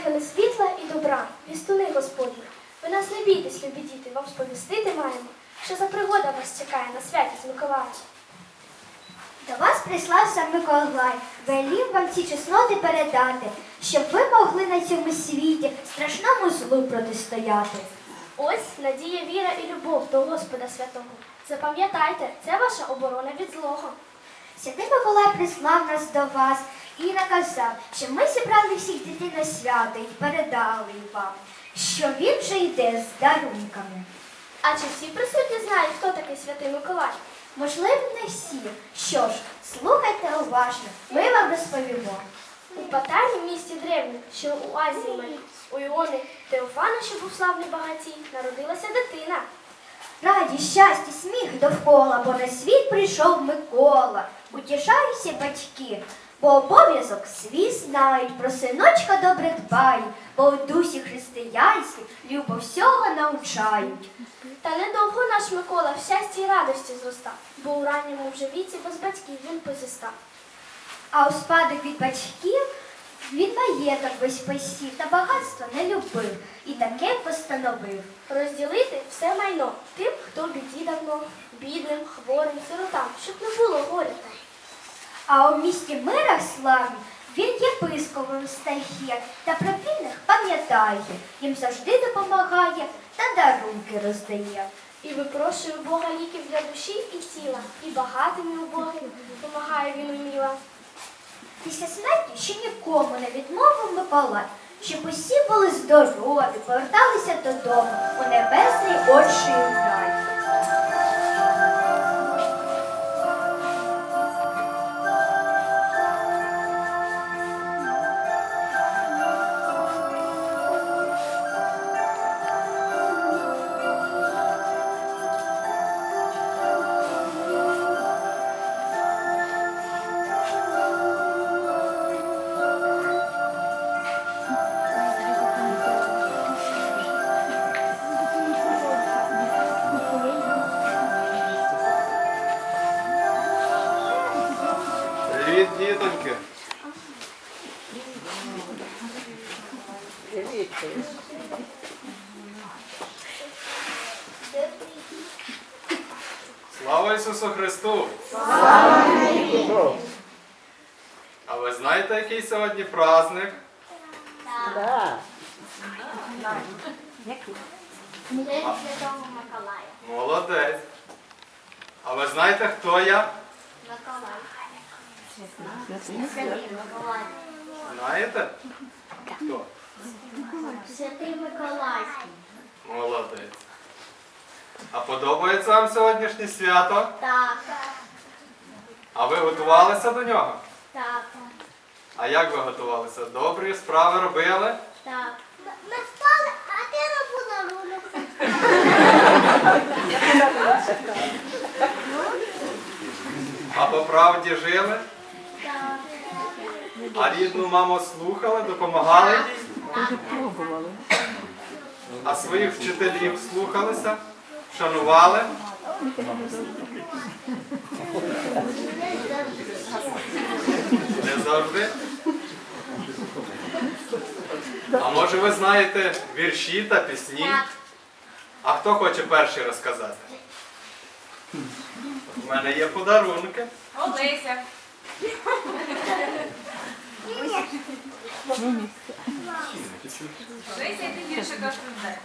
ангели світла і добра, вістуни Господні. Ви нас не бійтесь, любі діти, вам сповістити маємо, що за пригода вас чекає на святі з Миколаєм. До вас прислав сам Миколай, велів вам ці чесноти передати, щоб ви могли на цьому світі страшному злу протистояти. Ось надія, віра і любов до Господа Святого. Запам'ятайте, це ваша оборона від злого. Святий Миколай прислав нас до вас і наказав, що ми зібрали всіх дітей на свято і передали вам, що він вже йде з дарунками. А чи всі присутні знають, хто такий святий Миколай? Можливо, не всі. Що ж, слухайте уважно, ми вам розповімо. У Патані, місті древнім, що у Азії у Іони Теофана, що був славний багатій, народилася дитина. Радість, щастя, сміх довкола, бо на світ прийшов Микола. Утішаються батьки, бо обов'язок свій знають, про синочка добре дбають, бо в дусі християнській любо всього навчають. Та недовго наш Микола в щасті й радості зростав, бо у ранньому вже віці без батьків він позістав. А у спадок від батьків він маєток весь посів та багатство не любив і таке постановив. Розділити все майно тим, хто біді давно, бідним, хворим, сиротам, щоб не було горя. А у місті мирах славні він єпископом стає та про бідних пам'ятає, їм завжди допомагає та дарунки роздає. І випрошує у Бога ліків для душі і тіла, і багатим і убогим допомагає він уміла. Після смерті ще нікому не відмовив Миколай, щоб усі були здорові, поверталися додому у небесний очі рай. Привіт. Слава Ісусу Христу! А ви знаєте, який сьогодні праздник? День Святого Миколая. Молодець. А ви знаєте, хто я? Миколай. Знаєте? Хто? Святий Миколай. Молодець. А подобається вам сьогоднішнє свято? Так, А ви готувалися до нього? так, А як ви готувалися? Добрі справи робили? так. Ми спали, а ти на подарунок. А по правді жили? А рідну маму слухали, допомагали їй? А своїх вчителів слухалися, шанували? Не завжди. А може ви знаєте вірші та пісні? А хто хоче перший розказати? У мене є подарунки. Олеся. Олеся, ти віршика розповідай.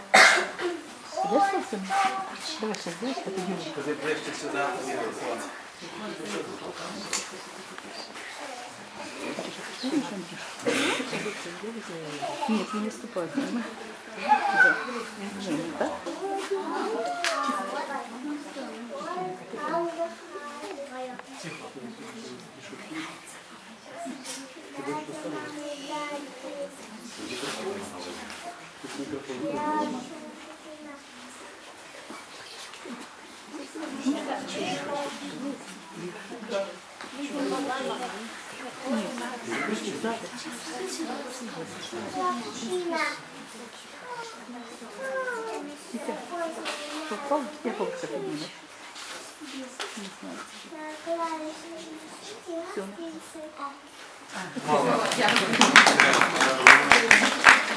Куди ближче сюди мікрофон. Нет, не наступай. Да. Жена, да? Попал, я получше поднимешь. Не знаю. Все. Молодець.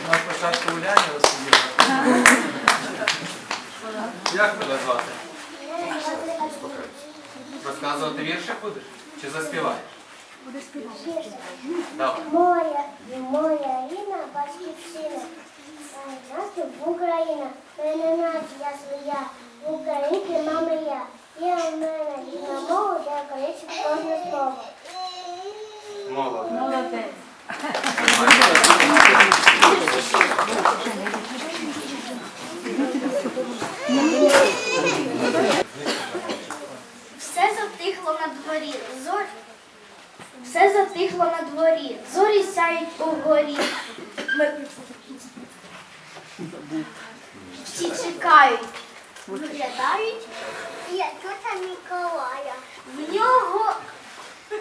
На початку гуляння розповіла. Як тебе звати? Розказувати вірші будеш? Чи заспіваєш? Давай. Моя, моя рідна батьківщина, наша Україна, мене нація своя, українки мама я. Є у мене рідна мова, де колись кожне слово. Все затихло на дворі. Зорі. Все затихло на дворі. Зорі сяють угорі. Ми... Всі чекають. Виглядають. Я тета Миколая. В нього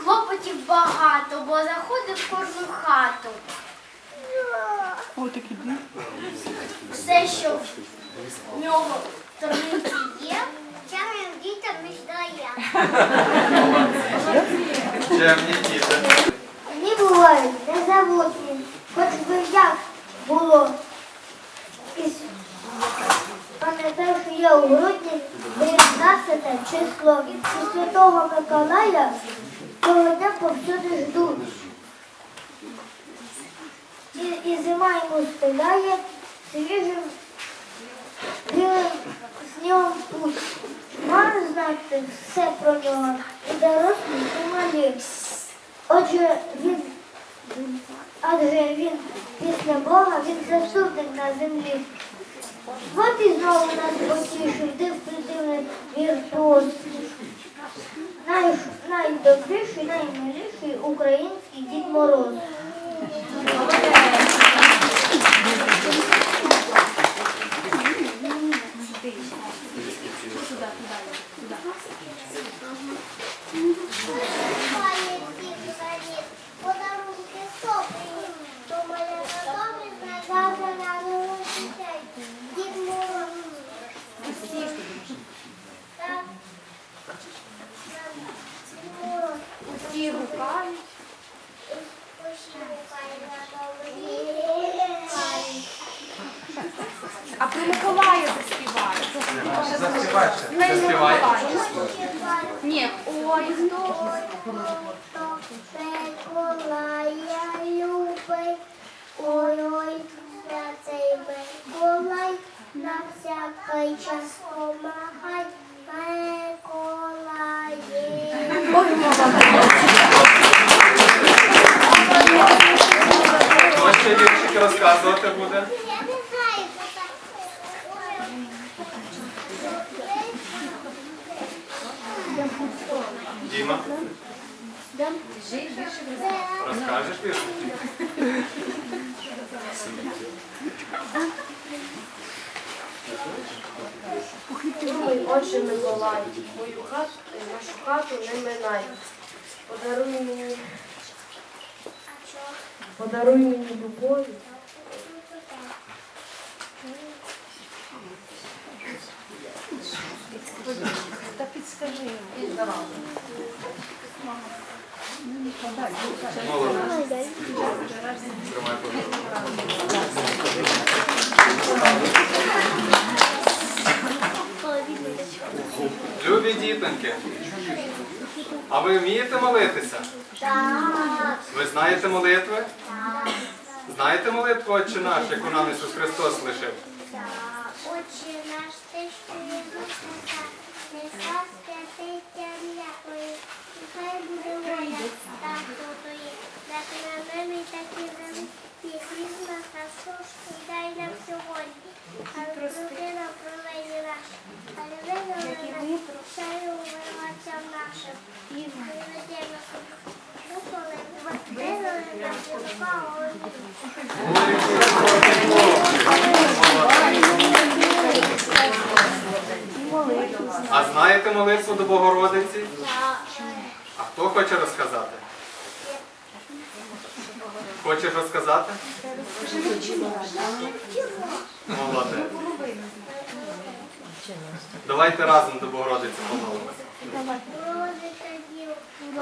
клопотів багато, бо заходить в кожну хату. Все, що в нього в торбинці є, Чим дітям міждає. Чемні. Вони бувають незавутні, хоч би як було. Пам'ятаю, що є у грудні 19 число і Святого Миколая того дня повсюди ждуть. І, і зима йому стеляє свіжим білим снігом путь. Має знати все про нього і дорослі, і малі. Отже, він, адже він після Бога, він заступник на землі. От і знову нас потішив, див придивний віртуоз. Най, найдобріший, наймиліший український Дід Мороз. Подарунки сопли, то мене додому завтра на новий день. Дід Мороз. Так. Дід Мороз. всі гукають. Усі гукають на новий день. А про Миколая заспіває. Заспівай ще. Заспівай. Ні, ой, хто? Хто Миколая любить, ой-ой, святий Миколай, на всякий час помагай, Миколає. Хто ще віршики розказувати буде? Я не знаю, хто Діма, розкажеш віршик? Ой, отче Миколай, мою хату, нашу хату не минай. Подаруй мені, подаруй мені любові. Та підскажи. Подругу. Любі дітоньки, а ви вмієте молитися? Так, Ви знаєте молитви? Знаєте молитву Отче наш, яку нам Ісус Христос лишив? так. Отче наш, ти, що є висока, нехай святиться ім'я Твоє, нехай буде воля, так то є, як на небі, так і на землі. І хліб наш насущний дай нам сьогодні, а відпусти нам провини наші, а не визволи нас, прощаю винуватцям нашим, і виведи нас у коли визволи нас від зла, А знаєте молитву до Богородиці? А хто хоче розказати? Хочеш розказати? Молодець. Давайте разом до Богородиці помолимося.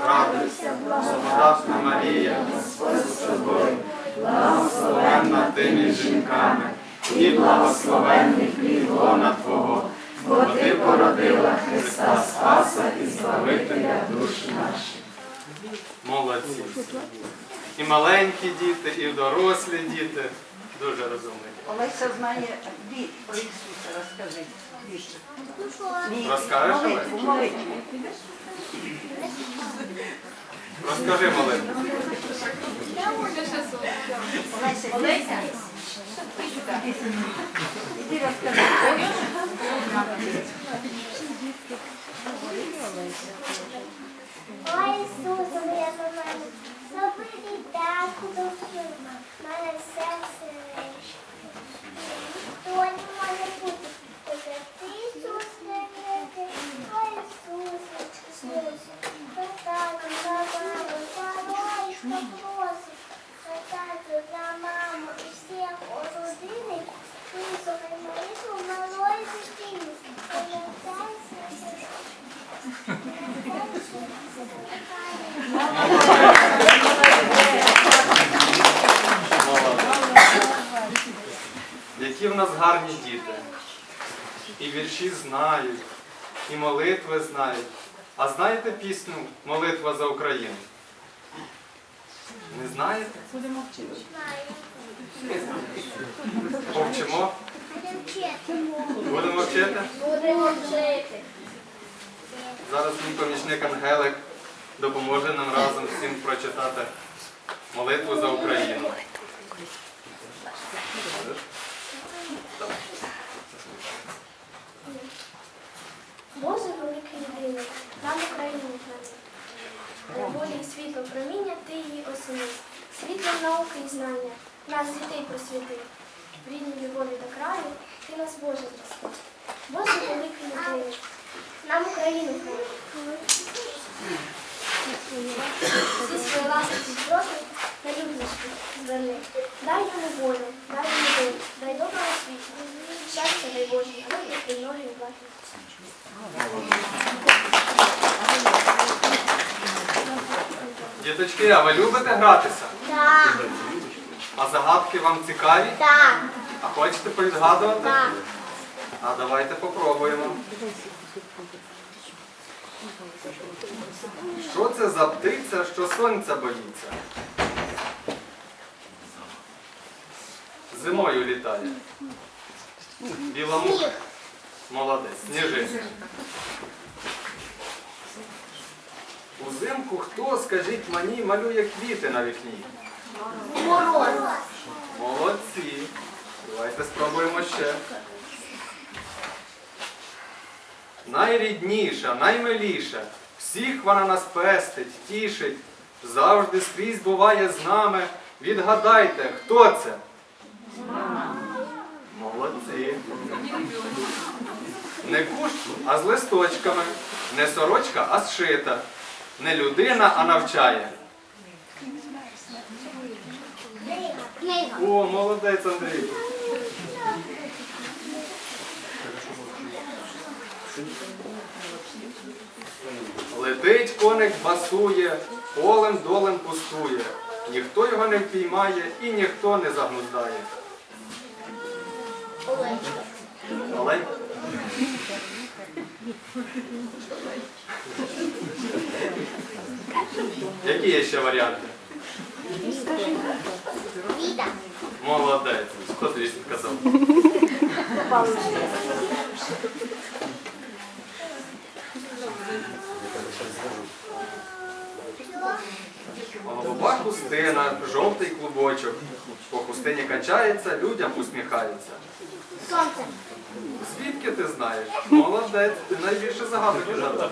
Радуйся, благодатна Марія, Господь з тобою, благословенна ти між жінками, і благословенний плід лона Твого, бо ти породила Христа Спаса і Збавителя душ наших. Молодці. І маленькі діти, і дорослі діти. Дуже розумні. Олеся знає ві про Ісуса, розкажи. Розкажеш? Молитву, молитву. Розкажи молитву. Олеся. Іди розкажи. Ой, Ісусе, моя мене, зроби дяку до фільму, мене серце речі. Ніхто не може бути, тільки за і всіх у родини, молитву малої. Які в нас гарні діти. І вірші знають, і молитви знають. А знаєте пісню Молитва за Україну? Не знаєте? Повчимо? Будемо вчити? Будемо вчити. Зараз мій помічник Ангелик допоможе нам разом всім прочитати молитву за Україну. Боже великий єдиний, нам Україну волі світло проміння ти її осени. Світло науки і знання, нас дітей просвіти. В рідній любові до краю ти нас Боже зрости. Боже великий єдиний, нам Україну храни. Всі свої ласки проти на людності зверни. Дай йому волю, дай йому долю, дай доброго світу. Щастя дай Боже, і ноги і Діточки, а ви любите гратися? Так, А загадки вам цікаві? так, А хочете повідгадувати? так. А давайте попробуємо. Що це за птиця, що сонця боїться? Зимою літає. Біла муха. Молодець. Сніжинка. Узимку хто, скажіть мені, малює квіти на вікні? Мороз. Молодці. Давайте спробуємо ще. Найрідніша, наймиліша. Всіх вона нас пестить, тішить. Завжди скрізь буває з нами. Відгадайте, хто це? Молодці. Не куш, а з листочками. Не сорочка, а зшита. Не людина, а навчає. О, молодець, Андрій. Летить коник басує, полем долем пустує. Ніхто його не впіймає і ніхто не загнуздає. Олечка. Олень? Які є ще варіанти? Молодець. Хто тобі підказав? Голуба хустина, жовтий клубочок. По хустині качається, людям усміхається. Сонце. Звідки ти знаєш? Молодець, ти найбільше загадок відгадав.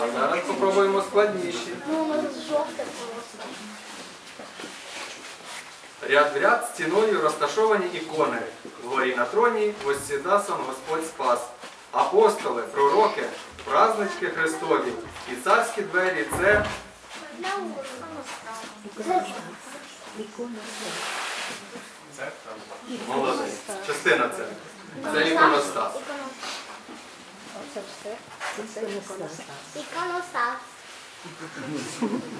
А зараз попробуємо складніші. Ряд в ряд стіною розташовані ікони. Вгорі на троні воссіда сам Господь спас. Апостоли, пророки, празднички Христові і царські двері це молодець. Частина це. Це іконостас. Іконостас.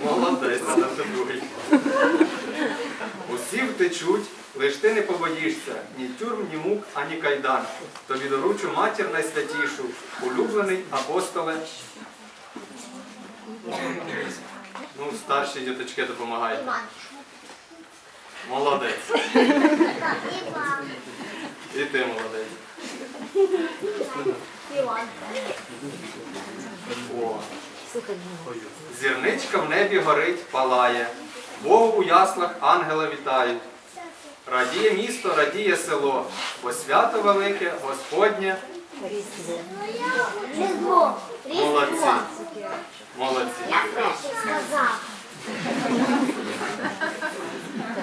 Молодець, треба другий. Усі втечуть, лиш ти не побоїшся ні тюрм, ні мук, ані кайдан. Тобі доручу матір найсвятішу, улюблений апостоле. Ну, старші діточки допомагають. Молодець. І ти молодець. О. Зірничка в небі горить, палає. Богу у яслах ангела вітають. Радіє місто, радіє село, бо свято велике, Господнє. Різдво. Молодці. Молодці. Сказав.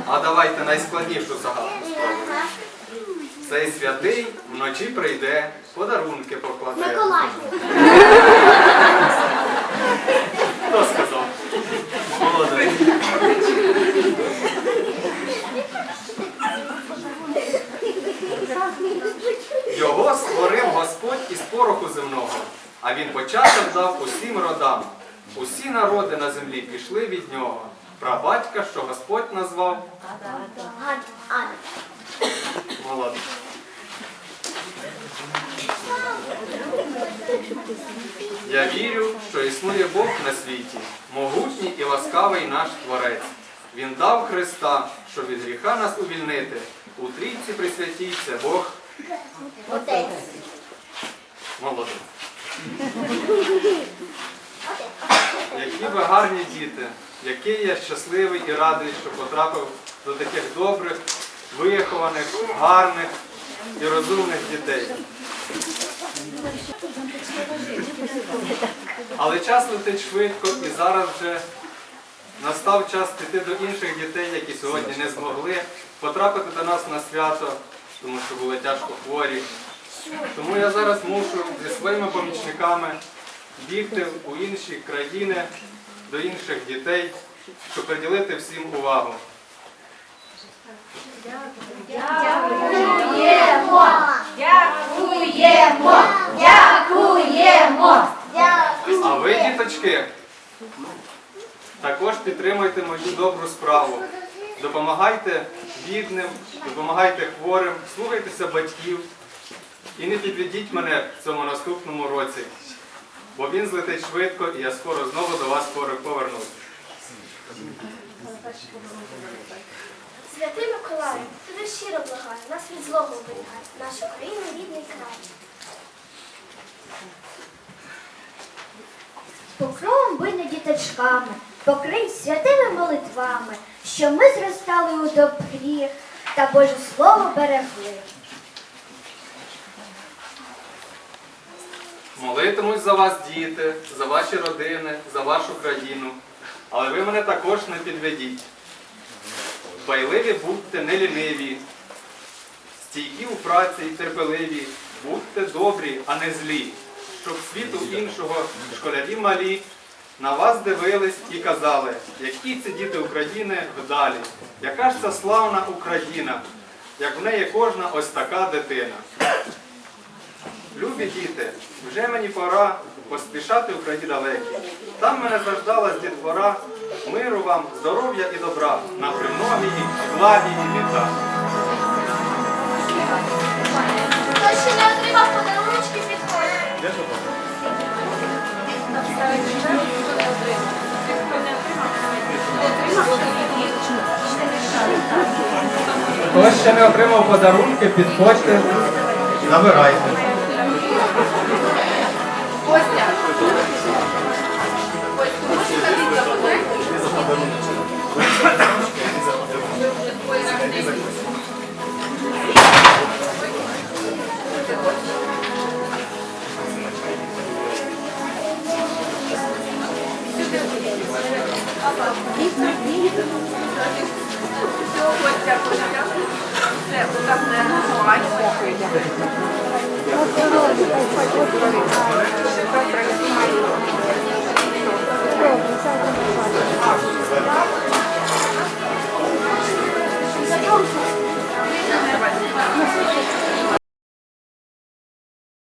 А давайте найскладнішу загадку спробуємо. Цей святий вночі прийде, подарунки покладе. Миколай. Хто сказав? Молодець. Його створив Господь із пороху земного, а він початок дав усім родам. Усі народи на землі пішли від нього. Прабатька, що Господь назвав, Гад. Ад. молодець. Я вірю, що існує Бог на світі, могутній і ласкавий наш Творець. Він дав Христа, щоб від гріха нас увільнити. У трійці присвятійся Бог. Отець. Молодець. Які ви гарні діти, який я щасливий і радий, що потрапив до таких добрих, вихованих, гарних і розумних дітей. Але час летить швидко і зараз вже настав час піти до інших дітей, які сьогодні не змогли потрапити до нас на свято, тому що були тяжко хворі. Тому я зараз мушу зі своїми помічниками бігти у інші країни, до інших дітей, щоб приділити всім увагу. Дякуємо! Дякуємо! А ви, діточки, також підтримуйте мою добру справу. Допомагайте бідним, допомагайте хворим, слухайтеся батьків і не підведіть мене в цьому наступному році, бо він злетить швидко і я скоро знову до вас повернусь. Святий Миколаю, тебе щиро благаю, нас від злого оберігай, нашу країну рідний край. Покровом бини діточками, покрий святими молитвами, що ми зростали у добрі та Боже Слово берегли. Молитимусь за вас, діти, за ваші родини, за вашу країну. Але ви мене також не підведіть. Дбайливі будьте неліниві, стійкі у праці і терпеливі, будьте добрі, а не злі, щоб світу іншого школярі малі на вас дивились і казали, які це діти України вдалі, яка ж це славна Україна, як в неї кожна ось така дитина. Любі діти, вже мені пора поспішати в краї далекі. Там мене заждала з дітвора, миру вам, здоров'я і добра, на примногій і владі і літа. Хто ще не отримав подаруночки, підходить. Хто ще не отримав подарунки, підходьте, забирайте.